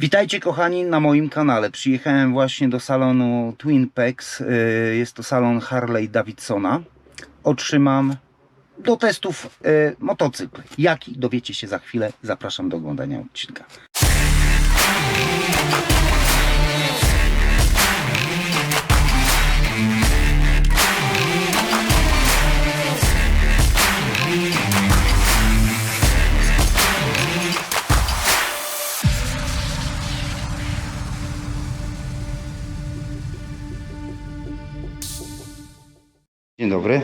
Witajcie kochani na moim kanale. Przyjechałem właśnie do salonu Twin Peaks. Yy, Jest to salon Harley Davidsona. Otrzymam do testów yy, motocykl. Jaki dowiecie się za chwilę. Zapraszam do oglądania odcinka. Dobry.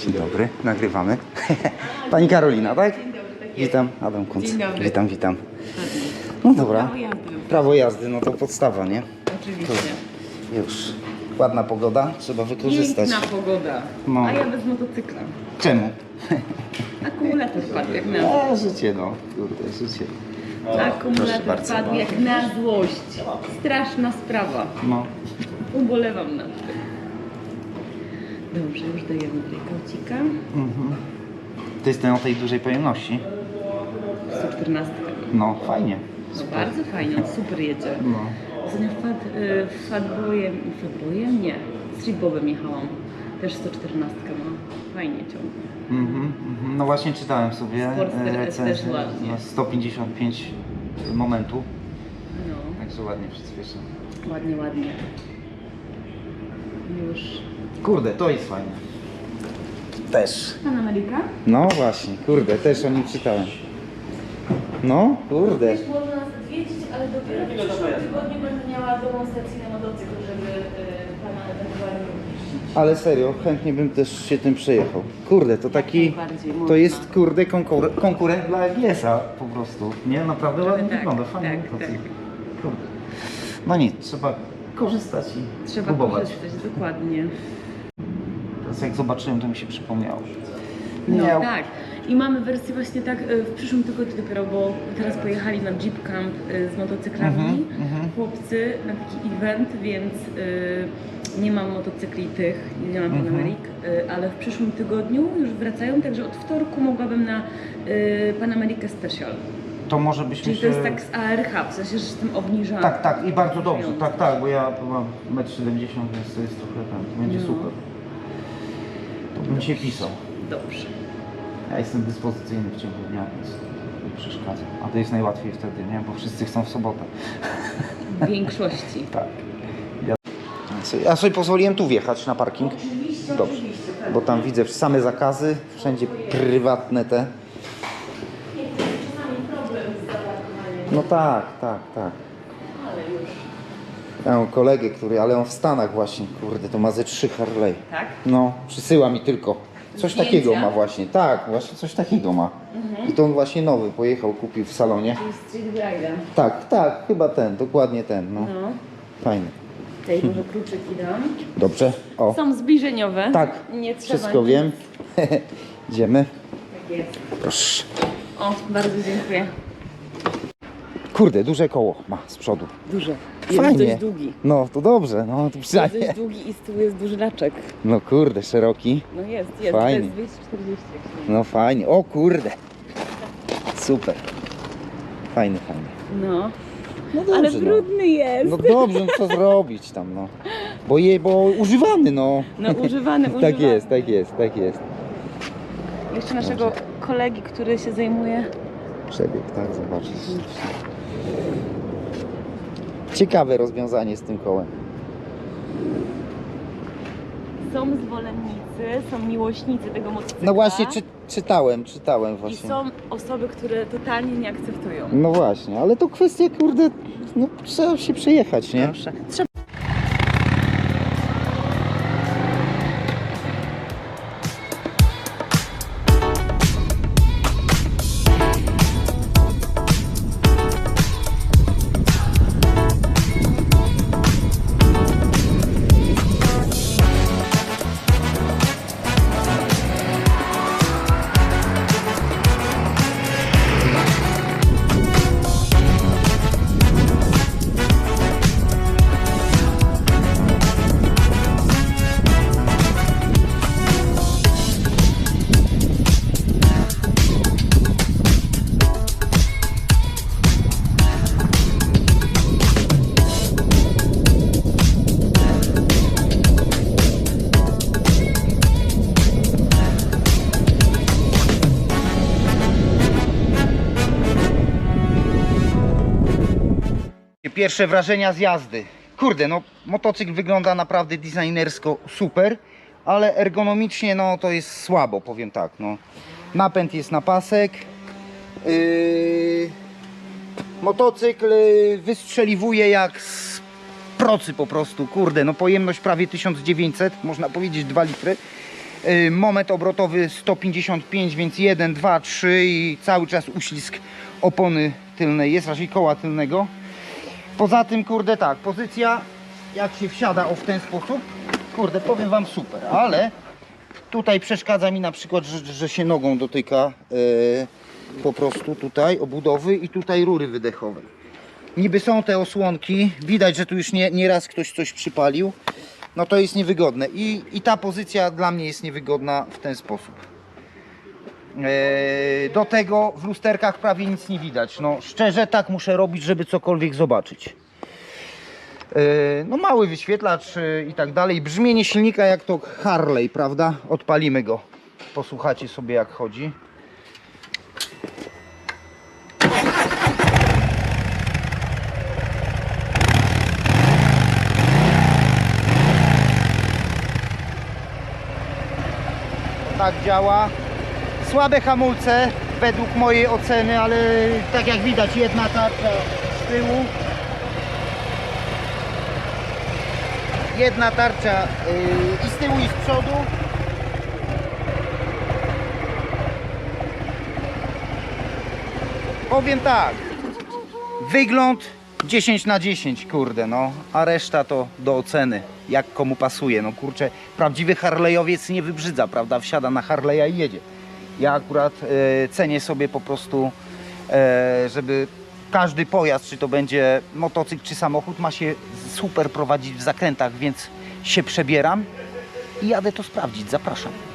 Dzień dobry. Nagrywamy. Pani Karolina, tak? Witam, Adam Kunc. Dzień dobry. Witam, witam. No dobra. Prawo jazdy. No to podstawa, nie? Oczywiście. Już. Ładna pogoda, trzeba wykorzystać. Piękna pogoda. No. A ja bez motocykla. Czemu? Akumulator padł jak na E, życie, no. Kurde, życie. proszę Akumulator padł jak na złość. Straszna sprawa. No. Ubolewam nad tym. Dobrze, już dajemy tutaj kaucika. Mhm. To jest ten o tej dużej pojemności. 114. No, fajnie. No bardzo fajnie, on super jedzie. No. Ostatnio fat, y, fatboyem, fatboyem? Nie. Streetbobem jechałam. Też 114 ma. Fajnie ciągnie. Mhm, mhm. No właśnie czytałem sobie Sportster e, S recenzję ładnie. na 155 momentu, No, także ładnie przyspiesza. ładnie, ładnie. Już. Kurde, to jest fajne. Też. Pan Ameryka? No właśnie, kurde, też o nim czytałem. No, kurde. Też można nas odwiedzić, ale dopiero w przyszłym tygodniu będę miała demonstracyjny motocykl, żeby y, pana ewentualnie. Ale serio, chętnie bym też się tym przejechał. Kurde, to taki, najbardziej to jest kurde konkur konkurent dla GS-a po prostu. Nie, naprawdę ładnie tak, wygląda, fajnie. tak, motocykl. tak. Kurde. No nic, trzeba korzystać i Trzeba próbować. korzystać, dokładnie. Jak zobaczyłem, to mi się przypomniało. No Nie, tak. I mamy wersję właśnie tak y, w przyszłym tygodniu dopiero, bo teraz pojechali na Jeep Camp y, z motocyklami Mhm, mhm. chłopcy na taki event, więc y, nie mam motocykli tych, nie mam Mhm. Panamerik, y, ale w przyszłym tygodniu już wracają, także od wtorku mogłabym na y, Panamerikę Special. to może byśmy Czyli to się... jest tak z ARH, w sensie, że jestem obniżana. Tak, tak i bardzo dobrze, tak, tak, bo ja mam 1,70 m, więc to jest trochę tam, to będzie No. super. Się pisał. Dobrze. Ja jestem dyspozycyjny w ciągu dnia, więc nie przeszkadza. A to jest najłatwiej wtedy, nie? Bo wszyscy chcą w sobotę. W większości. Tak. Ja, ja sobie pozwoliłem tu wjechać na parking. Oczywiście, Dobrze. oczywiście. tak. Bo tam widzę same zakazy, wszędzie prywatne te. Czasami problem z zaparkowaniem, No tak, tak, tak. ale już. Mam kolegę, który, ale on w Stanach właśnie, kurde, to ma ze trzy Harley. Tak? No, przysyła mi tylko. Coś Zdjęcia? takiego ma właśnie, tak, właśnie coś takiego ma. I to on właśnie nowy pojechał, kupił w salonie. Czyli Street Glide. Tak, tak, chyba ten, dokładnie ten, no. No. Fajny. Tutaj może kluczyki dam. Dobrze, o. Są zbliżeniowe. Tak, Nie trzeba wszystko nic. wiem. Idziemy. Tak jest. Proszę. O, bardzo dziękuję. Kurde, duże koło ma z przodu. Duże. Fajnie. Jest dość długi. No, to dobrze, no to Jest przynajmniej. dość długi i z tyłu jest duży laczek. No kurde, szeroki. No jest, jest. Fajnie. To jest 240. jak się mówi. No fajnie. O kurde. Super. Fajny, fajny. No. No dobrze, Ale no. brudny jest. No dobrze, no co zrobić tam, no. Bo je, bo używany, no. No używany, używany. Tak jest, tak jest, tak jest. Jeszcze naszego kolegi, który się zajmuje Przebieg, tak, zobaczyć. Ciekawe rozwiązanie z tym kołem. Są zwolennicy, są miłośnicy tego motocykla. No właśnie, czy, czytałem, czytałem I właśnie. są osoby, które totalnie nie akceptują. No właśnie, ale to kwestia, kurde, no trzeba się przejechać, nie? Proszę. Trzeba Pierwsze wrażenia z jazdy. Kurde, no motocykl wygląda naprawdę designersko super, ale ergonomicznie no to jest słabo, powiem tak. No. Napęd jest na pasek. Yy, motocykl yy, wystrzeliwuje jak z procy po prostu. Kurde, no pojemność prawie 1900, można powiedzieć 2 litry. Yy, Moment obrotowy 155, więc 1, 2, 3 i cały czas uślizg opony tylnej jest, raczej koła tylnego. Poza tym, kurde, tak, pozycja jak się wsiada o w ten sposób, kurde, powiem wam super, ale tutaj przeszkadza mi na przykład, że, że się nogą dotyka yy, po prostu tutaj obudowy i tutaj rury wydechowej. Niby są te osłonki, widać, że tu już nie, nie raz ktoś coś przypalił, no to jest niewygodne i, i ta pozycja dla mnie jest niewygodna w ten sposób. Eee, Do tego w lusterkach prawie nic nie widać. No szczerze tak muszę robić, żeby cokolwiek zobaczyć. Eee, No mały wyświetlacz e, i tak dalej. Brzmienie silnika jak to Harley, prawda? Odpalimy go. Posłuchacie sobie jak chodzi. Tak działa. Słabe hamulce według mojej oceny, ale tak jak widać jedna tarcza z tyłu. Jedna tarcza yy, i z tyłu i z przodu. Powiem tak. Wygląd 10 na 10, kurde, no, a reszta to do oceny, jak komu pasuje. No kurczę, prawdziwy Harleyowiec nie wybrzydza, prawda? Wsiada na Harleya i jedzie. Ja akurat e, cenię sobie po prostu, e, żeby każdy pojazd, czy to będzie motocykl, czy samochód, ma się super prowadzić w zakrętach, więc się przebieram i jadę to sprawdzić. Zapraszam.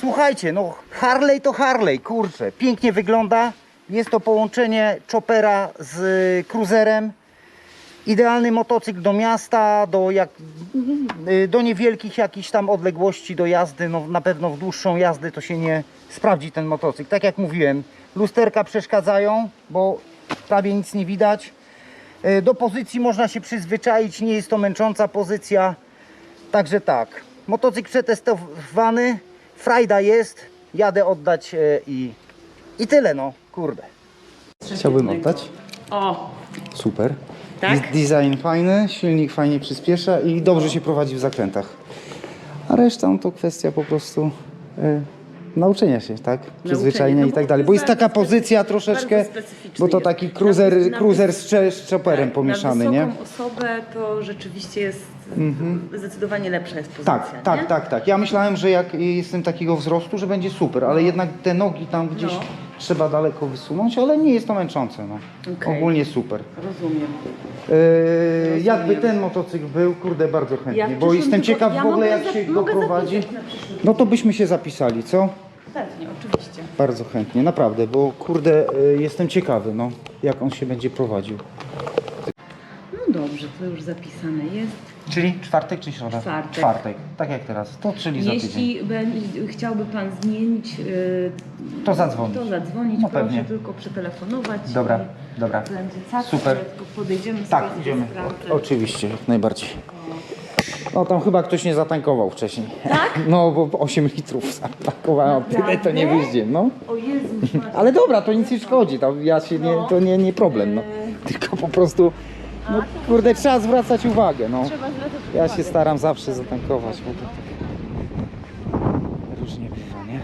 Słuchajcie, no Harley to Harley, kurczę, pięknie wygląda. Jest to połączenie choppera z y, cruiserem. Idealny motocykl do miasta, do, jak, y, do niewielkich jakichś tam odległości do jazdy. No, na pewno w dłuższą jazdę to się nie sprawdzi ten motocykl. Tak jak mówiłem, lusterka przeszkadzają, bo prawie nic nie widać. Y, Do pozycji można się przyzwyczaić, nie jest to męcząca pozycja. Także tak, motocykl przetestowany, frajda jest, jadę oddać e, i, i tyle no, kurde. Chciałbym oddać. O, Super. Tak? Des- Design fajny, silnik fajnie przyspiesza i dobrze się prowadzi w zakrętach. A reszta to kwestia po prostu e, nauczenia się, tak? Przyzwyczajenia no i bo tak dalej. Bo jest taka pozycja troszeczkę, bardzo specyficzny bo to jest. taki Na cruiser, wys- na cruiser z, cze- z chopperem tak, pomieszany, na nie? Wysoką osobę to rzeczywiście jest zdecydowanie lepsza jest pozycja, Tak, tak, nie? tak, tak. Ja myślałem, że jak jestem takiego wzrostu, że będzie super, ale jednak te nogi tam gdzieś No. trzeba daleko wysunąć, ale nie jest to męczące. No. Okej. Ogólnie super. Rozumiem. Yy, jakby ten motocykl był, kurde, bardzo chętnie, Ja w bo przyszłym jestem ciekaw ja w ogóle mogę jak się zap- go mogę prowadzi. zapisać na przyszły No to byśmy się zapisali, co? Pewnie, oczywiście. Bardzo chętnie, naprawdę, bo kurde, yy, jestem ciekawy, no, jak on się będzie prowadził. No Dobrze, to już zapisane jest. Czyli czwartek czy środa? Czwartek. Czwartek, tak jak teraz. To czyli za tydzień. Jeśli będzie, chciałby Pan zmienić, yy, To zadzwonić. to zadzwonić, No proszę pewnie. tylko przetelefonować. Dobra, i dobra. Będzie tak, Super. tylko podejdziemy Tak, sobie idziemy. sprawdzę. O, oczywiście, jak najbardziej. No tam chyba ktoś nie zatankował wcześniej. Tak? No bo 8 litrów zatankowałem, a tyle to nie Naprawdę? wyjdzie, no. O Jezus Maria. Ale dobra, to nic nie szkodzi, to ja się nie, to nie, nie problem, no. Tylko po prostu, no kurde, trzeba zwracać uwagę, no. Trzeba zwracać Ja uwagę. się staram zawsze zatankować, bo to tak różnie bywa, nie?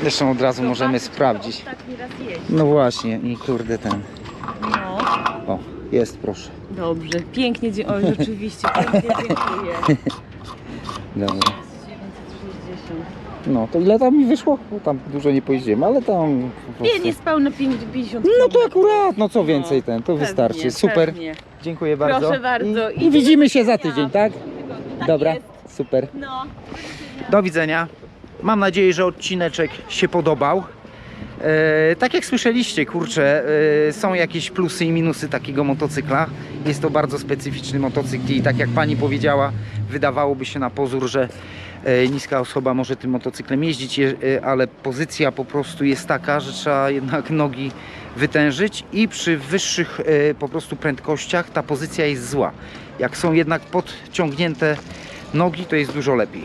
Zresztą od razu możemy sprawdzić. kto Ostatni raz jeździ. No właśnie, i kurde ten. No. O, jest proszę. Dobrze, pięknie, dzie- oj rzeczywiście, pięknie dziękuję. Dobra. 960. No to ile tam mi wyszło? Bo tam dużo nie pojeździłem, ale tam po Nie, prostu... niespełna 50 No to akurat, no co więcej ten, to wystarczy. Super. pewnie. Dziękuję bardzo. Proszę bardzo. I, I widzimy się za tydzień, tak? Tak Dobra, jest. super. No. Do widzenia. Mam nadzieję, że odcineczek się podobał. E, tak jak słyszeliście, kurczę, e, są jakieś plusy i minusy takiego motocykla. Jest to bardzo specyficzny motocykl i tak jak pani powiedziała, wydawałoby się na pozór, że niska osoba może tym motocyklem jeździć, je, e, ale pozycja po prostu jest taka, że trzeba jednak nogi wytężyć i przy wyższych e, po prostu prędkościach ta pozycja jest zła. Jak są jednak podciągnięte nogi, to jest dużo lepiej.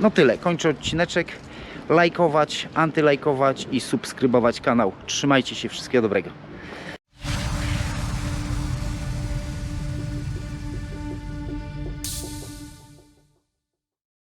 No tyle, kończę odcineczek. Lajkować, antylajkować i subskrybować kanał. Trzymajcie się, wszystkiego dobrego.